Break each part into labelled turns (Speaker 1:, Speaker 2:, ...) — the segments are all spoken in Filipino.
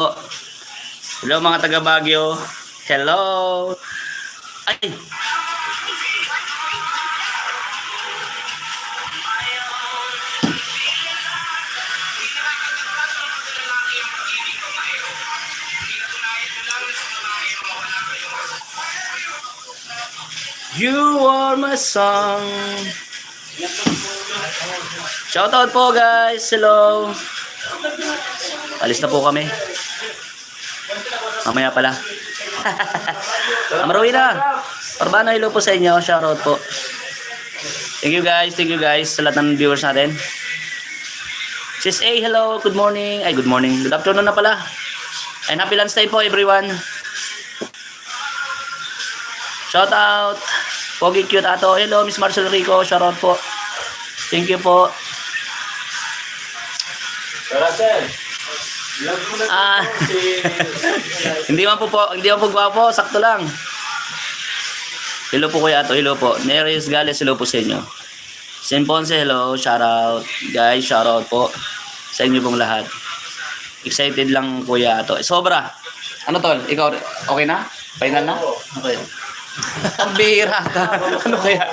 Speaker 1: Hello mga taga Baguio. Hello. Ay. You are my song. Shoutout po guys. Hello. Alis na po kami. Mamaya pala. Amaruwi na. Parbano, hello po sa inyo. Shoutout po. Thank you guys. Thank you guys sa lahat ng viewers natin. Sis A, hello. Good morning. Ay, good morning. Good afternoon na pala. And happy lunch time po everyone. Shout out. Pogi cute ato. Hello, Miss Marcel Rico. Shout out po. Thank you po.
Speaker 2: Na
Speaker 1: Ah. hindi man po po, hindi man po gwapo, sakto lang. Hello po kuya ato, hello po. Neris Gales, hello po sa inyo. St. Ponce, hello, shout out. Guys, shout out po sa inyo pong lahat. Excited lang kuya ato. Sobra. Ano tol? Ikaw, okay na? Final na? Okay. Ang bihira ka. ano kaya?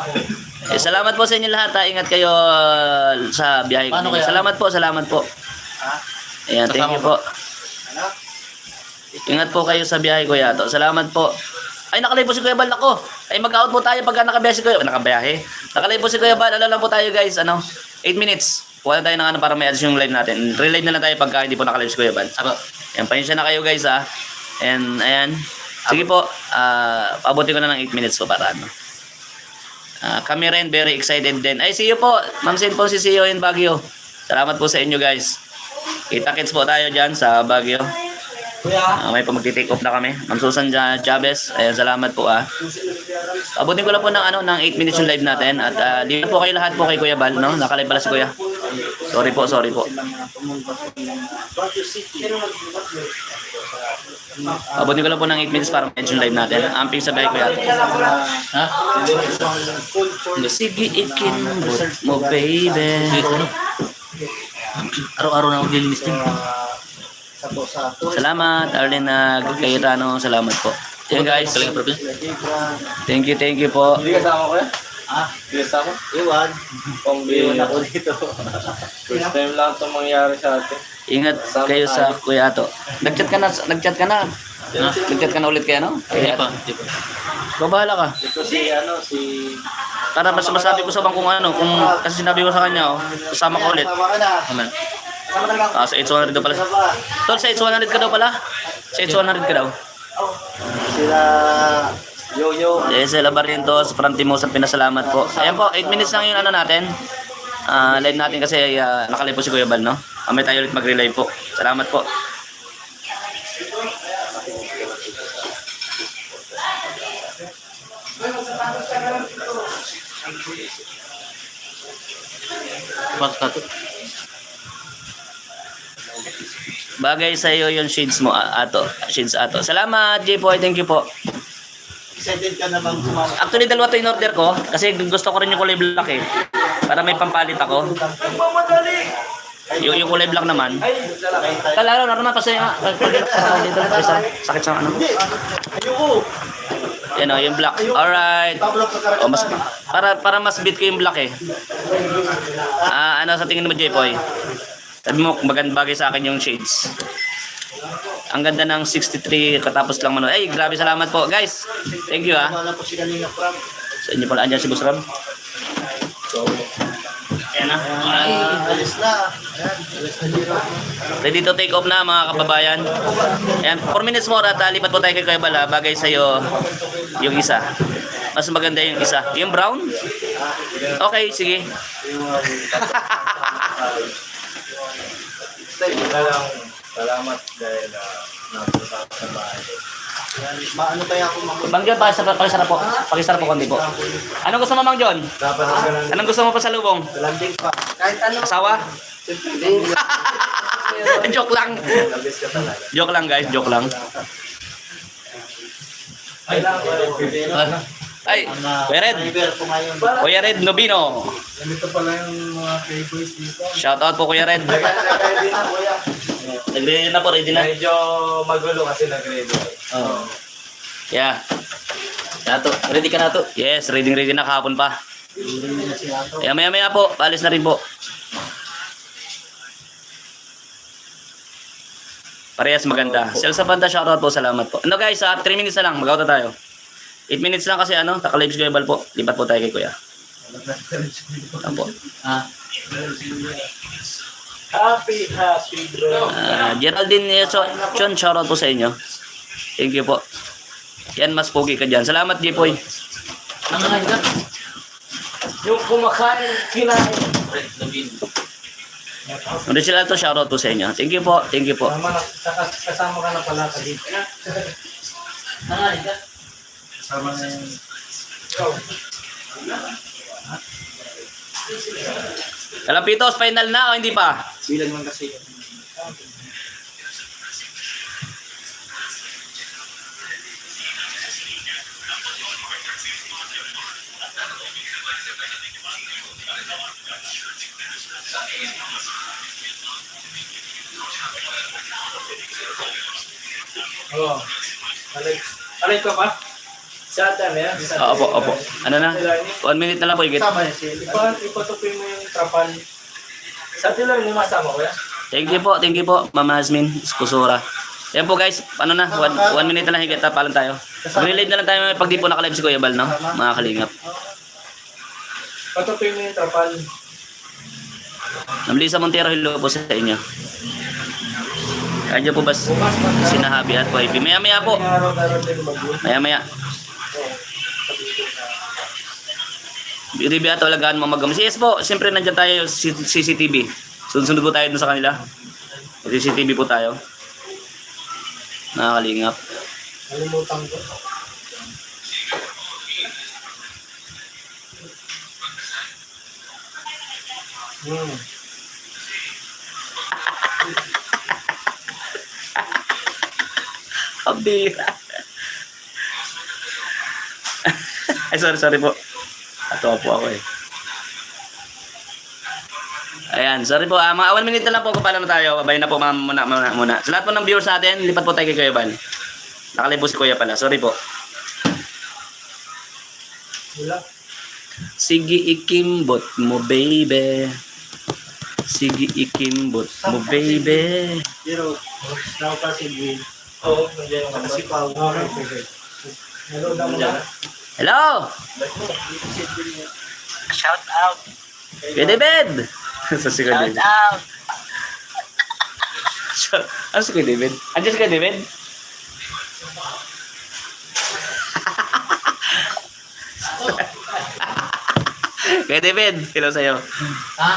Speaker 2: Excited
Speaker 1: eh, salamat po sa inyo lahat. Ha. Ingat kayo uh, sa biyahe.
Speaker 3: Paano
Speaker 1: ko.
Speaker 3: kaya?
Speaker 1: Salamat po, salamat po. Ayan, thank you po.
Speaker 2: Ano?
Speaker 1: Ingat po kayo sa biyahe, Kuya to. Salamat po. Ay, nakalive po si Kuya Bal ako. Ay, mag-out po tayo pagka nakabiyahe si Kuya. Nakabiyahe. Nakalive po si Kuya Bal. Ano lang po tayo, guys. Ano? 8 minutes. Kuha na tayo ng ano para may ads yung live natin. Relive na lang tayo pagka hindi po nakalive si Kuya Bal.
Speaker 3: Ako.
Speaker 1: Ayan, pahinsya na kayo, guys, ha. And, ayan. Sige po. ah pabuti ko na ng 8 minutes po para ano. Ah, kami rin, very excited din. Ay, see you po. Ma'am Sin po si CEO in Baguio. Salamat po sa inyo, guys. Kita-kits po tayo dyan sa Baguio. Ah, may pa magti-take off na kami. Ma'am Susan Chavez, ayan, salamat po ah. Abutin ko lang po ng ano ng 8 minutes yung live natin at uh, di po kayo lahat po kay Kuya Bal, no? Nakalive pala si Kuya. Sorry po, sorry po. Abutin ko lang po ng 8 minutes para yung live natin. Amping sa bahay ko yata.
Speaker 3: Ha?
Speaker 1: Sige, ikinbot mo, baby.
Speaker 3: Araw-araw na ako dilinis din.
Speaker 1: Salamat, Arlene uh, Cayetano. Salamat po. Yan guys.
Speaker 3: Kalinga problem.
Speaker 1: Thank you, thank you po.
Speaker 2: Hindi kasama ko yan? Ah, hindi kasama? Iwan. Pang Iwan ako dito. First time lang ito mangyari sa atin.
Speaker 1: Ingat kayo sa Kuya Ato. Nag-chat ka na, nag-chat ka na. Nag-chat ka na ulit kaya, no?
Speaker 3: Hindi
Speaker 1: Kaya,
Speaker 3: pa. Hindi pa.
Speaker 1: babahala ka.
Speaker 2: Ito si, ano, si...
Speaker 1: Para mas masabi ko sa bang kung ano, kung kasi sinabi ko sa kanya, oh, kasama ulit.
Speaker 2: Ka na.
Speaker 3: Amen.
Speaker 1: Ah, sa 8100 daw pala. Tol, sa 8100 ka daw pala? Sa 8100 ka daw?
Speaker 2: Sila... Yo-yo.
Speaker 1: Yes, Ella Barrientos, Frantimo sa pinasalamat po. Ayan po, 8 minutes lang yung ano natin. Ah, live natin kasi uh, nakalive po si Kuya Bal, no? Mamaya tayo ulit magre-live po. Salamat po.
Speaker 3: Basta to.
Speaker 1: Bagay sa iyo yung shades mo, Ato. Shades Ato. Salamat, J-Boy. Thank you po.
Speaker 2: Excited ka na bang sumama?
Speaker 1: Actually, dalawa to in order ko. Kasi gusto ko rin yung kulay black eh. Para may pampalit ako. Yung, yung kulay black naman. Kalaro, normal kasi nga. Pag-relax sa dito. Isa, sakit sa ano.
Speaker 2: Ayoko.
Speaker 1: Yan o, yung black. Alright. O, mas, para, para mas beat ko yung black eh. Ah, ano sa tingin mo, J-Boy? Sabi mo, maganda bagay sa akin yung shades. Ang ganda ng 63 katapos lang manood. Ay, grabe salamat po. Guys, thank you ah. Sa inyo pala, andyan si Boss Ram.
Speaker 2: So,
Speaker 1: Ayan na.
Speaker 2: ah, alis na. Ayan, alis na dito.
Speaker 1: Ready to take off na mga kababayan. Ayan, 4 minutes more at uh, lipat po tayo kay Kuya Bala. Bagay sa'yo yung isa. Mas maganda yung isa. Yung brown? Okay, sige.
Speaker 2: Salamat dahil uh, napunta sa bahay. Maano kaya ako mamuli?
Speaker 1: Mang John, pakisarap, pakisarap po. Pakisarap po konti po. Anong gusto mo, Mang John?
Speaker 2: Dapat.
Speaker 1: Anong gusto mo pa sa lubong?
Speaker 2: Landing pa. Kahit ano.
Speaker 1: Asawa? joke lang. Joke lang guys, joke lang.
Speaker 2: Ay
Speaker 1: Ay, Kuya Red. Kuya Red Nobino.
Speaker 2: Nandito pala yung mga playboys dito.
Speaker 1: Shout out po Kuya Red. Nag-ready na po, ready na.
Speaker 2: Medyo magulo kasi nag-ready.
Speaker 1: Oh. Yeah. Nato, ready ka na to? Yes, ready ready na kahapon pa. Kaya maya maya po, paalis na rin po. Parehas maganda. Sel sa banda, shoutout po, salamat po. Ano guys, ah, 3 minutes na lang, mag-out tayo. 8 minutes lang kasi ano, taka-lives ko po. Lipat po tayo kay kuya. Apo.
Speaker 3: Ah,
Speaker 2: Happy, happy bro.
Speaker 1: Ah, Geraldine eh, Chon, shoutout po sa inyo. Thank you po. Yan, mas pogi ka dyan. Salamat, Jipoy.
Speaker 3: ano nga yun?
Speaker 2: Yung kumakain, kinain.
Speaker 1: Ano sila to, shoutout po sa inyo. Thank you po, thank you po.
Speaker 2: Kasama ka na pala ka dito.
Speaker 3: Ano nga yun?
Speaker 2: Kasama na yung...
Speaker 1: Kalapitos, final na o hindi pa?
Speaker 3: Bilang lang kasi.
Speaker 2: Oo. Alex. Alex ka pa? Sa atan yan? Sa
Speaker 1: Oo, opo, opo. Ano na? One minute na lang po, higit.
Speaker 3: Tama yan
Speaker 2: Ipa, ipatuloy mo yung trapal. Sa tilang yung masama ko yan?
Speaker 1: Thank you po, thank you po, Mama Asmin, Kusura. Yan po guys, ano na, one, one minute na lang higit, tapalan tayo. Mag-relive na lang tayo pag di po nakalive si Kuya Bal, no? Mga kalingap.
Speaker 2: Patuloy mo yung trapal.
Speaker 1: Namlisa Montero, hello po sa inyo. Kaya po ba sinahabi at po, Maya maya po,
Speaker 2: May
Speaker 1: Review at talagaan mo magam. Yes po, siyempre nandiyan tayo CCTV. Sunod-sunod po tayo dun sa kanila. CCTV po tayo. Nakakalingap.
Speaker 2: Nalimutan ko. Hmm.
Speaker 1: Pabira. Ay, sorry, sorry po. Atawa po ako eh. Ayan, sorry po. Ah, mga one minute na lang po kung paano na tayo. Babay na po ma'am, muna, muna, muna. Sa lahat po ng viewers natin, lipat po tayo kay Kuya Bal. Nakalive po si Kuya pala. Sorry po.
Speaker 2: Wala.
Speaker 1: Sige ikimbot mo, baby. Sige ikimbot mo, baby.
Speaker 3: Pero, daw kasi Gwen.
Speaker 2: Oo, nandiyan yung
Speaker 3: Kasi
Speaker 2: okay. Hello, damo na.
Speaker 1: Hello!
Speaker 3: Shout out.
Speaker 1: Kuya David! Sa si David.
Speaker 3: out.
Speaker 1: ano si Kuya David? Andiyan si Kuya David? Kuya David, hello sa'yo.
Speaker 3: Ha?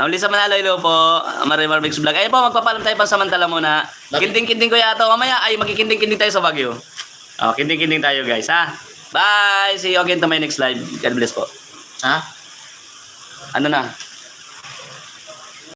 Speaker 1: Ang Lisa Manalo, hello po. Marimar Mix Vlog. Ayun po, magpapalam tayo pansamantala muna. Kinding-kinding ko yata. Mamaya ay magkikinding-kinding tayo sa Baguio. Oh, kinding-kinding tayo guys, ha? Bye! See you again to my next live. God bless po.
Speaker 3: Ha?
Speaker 1: Ano na?